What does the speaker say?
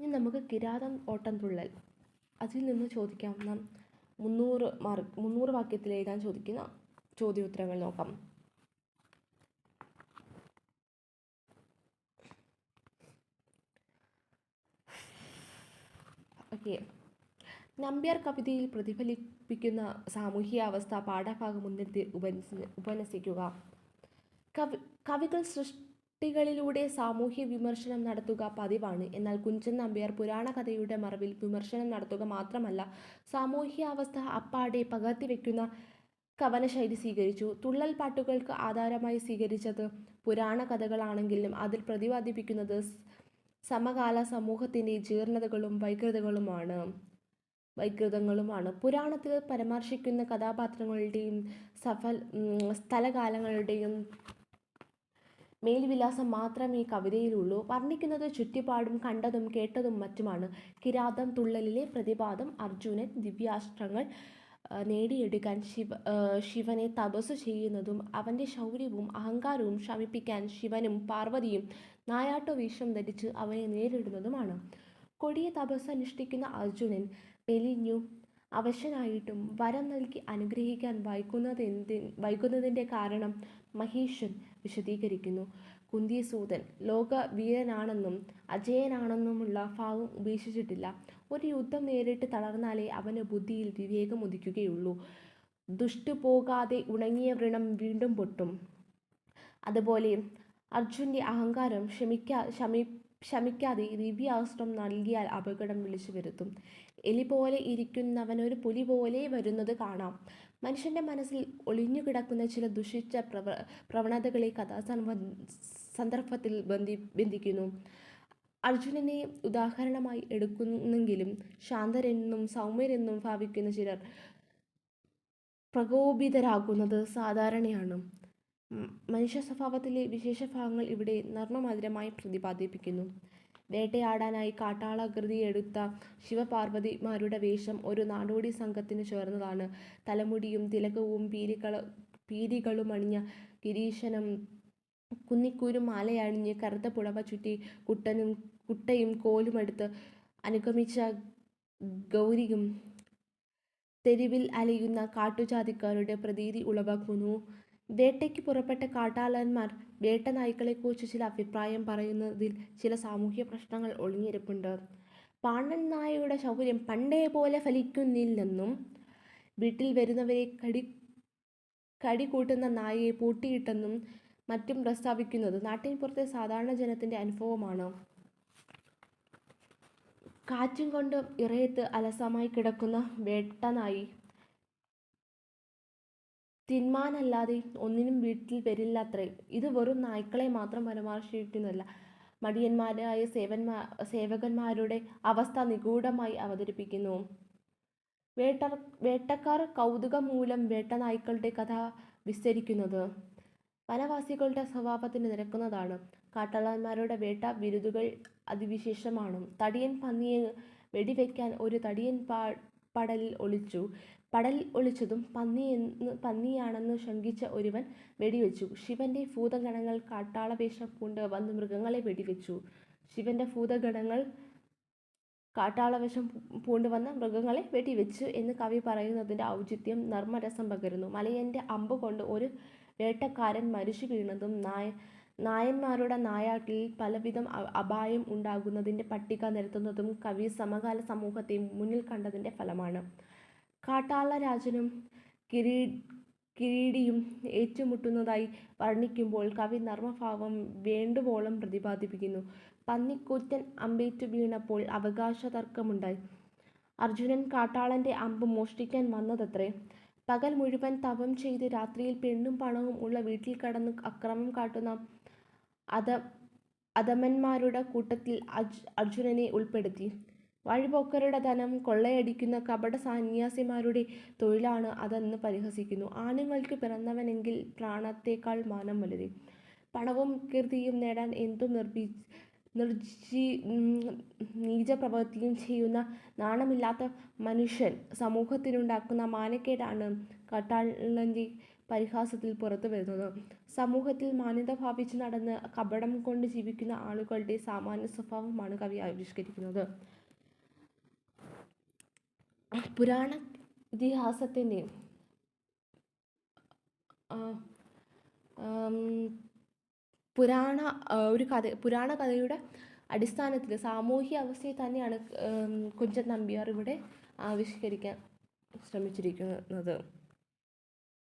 ഇനി നമുക്ക് കിരാതം ഓട്ടം തുള്ളൽ. അതിൽ നിന്ന് ചോദിക്കാവുന്ന മുന്നൂറ് മാർക്ക് മുന്നൂറ് വാക്യത്തിൽ എഴുതാൻ ചോദിക്കുന്ന ചോദ്യോത്തരങ്ങൾ നോക്കാം. ഓക്കെ. നമ്പ്യാർ കവിതയിൽ പ്രതിഫലിപ്പിക്കുന്ന സാമൂഹിക അവസ്ഥ പാഠഭാഗം മുൻനിർത്തി ഉപനസി ഉപന്യസിക്കുക. കവി കവികൾ സൃഷ്ടികളിലൂടെ സാമൂഹ്യ വിമർശനം നടത്തുക പതിവാണ്. എന്നാൽ കുഞ്ചൻ നമ്പ്യാർ പുരാണ കഥയുടെ മറവിൽ വിമർശനം നടത്തുക മാത്രമല്ല സാമൂഹ്യ അവസ്ഥ അപ്പാടെ പകർത്തിവെക്കുന്ന കവനശൈലി സ്വീകരിച്ചു. തുള്ളൽ പാട്ടുകൾക്ക് ആധാരമായി സ്വീകരിച്ചത് പുരാണ കഥകളാണെങ്കിലും അതിൽ പ്രതിപാദിപ്പിക്കുന്നത് സമകാല സമൂഹത്തിന്റെ ജീർണതകളും വൈകൃതകളുമാണ്. വൈകൃതങ്ങളുമാണ്. പുരാണത്തിൽ പരാമർശിക്കുന്ന കഥാപാത്രങ്ങളുടെയും സഫൽ സ്ഥലകാലങ്ങളുടെയും മേൽവിലാസം മാത്രമേ കവിതയിലുള്ളൂ. വർണിക്കുന്നത് ചുറ്റുപാടും കണ്ടതും കേട്ടതും മറ്റുമാണ്. കിരാതം തുള്ളലിലെ പ്രതിപാദം അർജുനൻ ദിവ്യാസ്ത്രങ്ങൾ നേടിയെടുക്കാൻ ശിവ ശിവനെ തപസ് ചെയ്യുന്നതും അവന്റെ ശൗര്യവും അഹങ്കാരവും ശമിപ്പിക്കാൻ ശിവനും പാർവതിയും നായാട്ട വേഷം ധരിച്ച് അവനെ നേരിടുന്നതുമാണ്. കൊടിയ തപസ് അനുഷ്ഠിക്കുന്ന അർജുനൻ മെലിഞ്ഞു അവശനായിട്ടും വരം നൽകി അനുഗ്രഹിക്കാൻ വൈകുന്നതെന്തി വൈകുന്നതിന്റെ കാരണം മഹേഷൻ വിശദീകരിക്കുന്നു. കുന്തിസൂതൻ ലോകവീരനാണെന്നും അജയനാണെന്നുമുള്ള ഭാവം ഉപേക്ഷിച്ചിട്ടില്ല. ഒരു യുദ്ധം നേരിട്ട് തളർന്നാലേ അവന് ബുദ്ധിയിൽ വിവേകം ഉദിക്കുകയുള്ളൂ ദുഷ്ടു പോകാതെ ഉണങ്ങിയ വ്രണം വീണ്ടും പൊട്ടും. അതുപോലെ അർജുന്റെ അഹങ്കാരം ക്ഷമിക്കാ ശമി ക്ഷമിക്കാതെ ദിവ്യാസ്ത്രം നൽകിയാൽ അപകടം വിളിച്ചു വരുത്തും. എലി പോലെ ഇരിക്കുന്നവൻ ഒരു പുലി പോലെ വരുന്നത് കാണാം. മനുഷ്യന്റെ മനസ്സിൽ ഒളിഞ്ഞു കിടക്കുന്ന ചില ദുഷിച്ച പ്രവ പ്രവണതകളെ കഥാസന്ദ സന്ദർഭത്തിൽ ബന്ധി ബന്ധിക്കുന്നു. അർജുനനെ ഉദാഹരണമായി എടുക്കുന്നെങ്കിലും ശാന്തരെന്നും സൗമ്യരെന്നും ഭാവിക്കുന്ന ചിലർ പ്രകോപിതരാകുന്നത് സാധാരണയാണ്. മനുഷ്യ സ്വഭാവത്തിലെ വിശേഷ ഭാഗങ്ങൾ ഇവിടെ നർമ്മമധുരമായി പ്രതിപാദിപ്പിക്കുന്നു. വേട്ടയാടാനായി കാട്ടാളകൃതിയെടുത്ത ശിവപാർവതിമാരുടെ വേഷം ഒരു നാടോടി സംഘത്തിന് ചേർന്നതാണ്. തലമുടിയും തിലകവും പീലികള പീലികളും അണിഞ്ഞ കിരീശനും കുന്നിക്കൂരും മാലയണിഞ്ഞ് കറുത്ത പുടവ ചുറ്റി കുട്ടനും കുട്ടയും കോലുമെടുത്ത് അനുഗമിച്ച ഗൗരിയും തെരുവിൽ അലയുന്ന കാട്ടുജാതിക്കാരുടെ പ്രതീതി ഉളവാക്കുന്നു. വേട്ടയ്ക്ക് പുറപ്പെട്ട കാട്ടാളന്മാർ വേട്ട നായ്ക്കളെക്കുറിച്ച് ചില അഭിപ്രായം പറയുന്നതിൽ ചില സാമൂഹ്യ പ്രശ്നങ്ങൾ ഒളിഞ്ഞിരിപ്പുണ്ട്. പാണ്ഡൻ നായയുടെ ശൗര്യം പണ്ടേ പോലെ ഫലിക്കുന്നില്ലെന്നും വീട്ടിൽ വരുന്നവരെ കടി കടി കൂട്ടുന്ന നായയെ പൂട്ടിയിട്ടെന്നും മറ്റും പ്രസ്താവിക്കുന്നത് നാട്ടിൻപുറത്തെ സാധാരണ ജനത്തിന്റെ അനുഭവമാണ്. കാറ്റും കൊണ്ട് ഇറയത്ത് അലസമായി കിടക്കുന്ന വേട്ടനായി തിന്മാനല്ലാതെ ഒന്നിനും വീട്ടിൽ വരില്ലത്രേ. ഇത് വെറും നായ്ക്കളെ മാത്രം പരാമർശിക്കുന്നതല്ല. മടിയന്മാരായ സേവന്മാ സേവകന്മാരുടെ അവസ്ഥ നിഗൂഢമായി അവതരിപ്പിക്കുന്നു. വേട്ട വേട്ടക്കാർ കൗതുകം മൂലം വേട്ട നായ്ക്കളുടെ കഥ വിസ്തരിക്കുന്നത്. വനവാസികളുടെ സ്വഭാവത്തിന് നിരക്കുന്നതാണ്. കാട്ടാളന്മാരുടെ വേട്ട വിരുതുകൾ അതിവിശേഷമാണ്. തടിയൻ പന്നിയെ വെടിവെക്കാൻ ഒരു തടിയൻ പാ പടലിൽ ഒളിച്ചു. പടലിൽ ഒളിച്ചതും പന്നി എന്ന് പന്നിയാണെന്ന് ശങ്കിച്ച ഒരുവൻ വെടിവെച്ചു. ശിവന്റെ ഭൂതഗണങ്ങൾ കാട്ടാളവേഷം പൂണ്ട് വന്ന് മൃഗങ്ങളെ വെടിവെച്ചു. ശിവന്റെ ഭൂതഗണങ്ങൾ കാട്ടാളവേഷം പൂണ്ട് വന്ന മൃഗങ്ങളെ വെടിവെച്ചു എന്ന് കവി പറയുന്നതിന്റെ ഔചിത്യം നർമ്മരസം പകരുന്നു. മലയന്റെ അമ്പ് കൊണ്ട് ഒരു വേട്ടക്കാരൻ മരിച്ചു വീണതും നായ നായന്മാരുടെ നായാട്ടിൽ പലവിധം അപായം ഉണ്ടാകുന്നതിന്റെ പട്ടിക നിരത്തുന്നതും കവി സമകാല സമൂഹത്തെ മുന്നിൽ കണ്ടതിന്റെ ഫലമാണ്. കാട്ടാള രാജനും കിരീ കിരീടിയും ഏറ്റുമുട്ടുന്നതായി വർണിക്കുമ്പോൾ കവി നർമ്മഭാവം വേണ്ടുവോളം പ്രതിപാദിപ്പിക്കുന്നു. പന്നിക്കൂറ്റൻ അമ്പേറ്റു വീണപ്പോൾ അവകാശ തർക്കമുണ്ടായി അർജുനൻ കാട്ടാളന്റെ അമ്പ് മോഷ്ടിക്കാൻ വന്നതത്രേ. പകൽ മുഴുവൻ തപം ചെയ്ത് രാത്രിയിൽ പെണ്ണും പണവും ഉള്ള വീട്ടിൽ കടന്ന് അക്രമം കാട്ടുന്ന അധ അധമന്മാരുടെ കൂട്ടത്തിൽ അർജ് അർജുനനെ ഉൾപ്പെടുത്തി. വഴിപോക്കരുടെ ധനം കൊള്ളയടിക്കുന്ന കപട സന്യാസിമാരുടെ തൊഴിലാണ് അതെന്ന് പരിഹസിക്കുന്നു. ആണുങ്ങൾക്ക് പിറന്നവനെങ്കിൽ പ്രാണത്തേക്കാൾ മാനം വലുത്. പണവും കീർത്തിയും നേടാൻ എന്തും നിർബി നിർജീ നീചപ്രവൃത്തിയും ചെയ്യുന്ന നാണമില്ലാത്ത മനുഷ്യൻ സമൂഹത്തിനുണ്ടാക്കുന്ന മാനക്കേടാണ് കട്ടാളന്റെ പരിഹാസത്തിൽ പുറത്തു വരുന്നത്. സമൂഹത്തിൽ മാന്യത ഭാവിച്ച് നടന്ന് കപടം കൊണ്ട് ജീവിക്കുന്ന ആളുകളുടെ സാമാന്യ സ്വഭാവമാണ് കവി ആവിഷ്കരിക്കുന്നത്. പുരാണ ഇതിഹാസത്തിന്റെയും പുരാണ ഒരു കഥ പുരാണ കഥയുടെ അടിസ്ഥാനത്തിൽ സാമൂഹ്യ അവസ്ഥയെ തന്നെയാണ് കുഞ്ചൻ നമ്പ്യാർ ഇവിടെ ആവിഷ്കരിക്കാൻ ശ്രമിച്ചിരിക്കുന്നത്.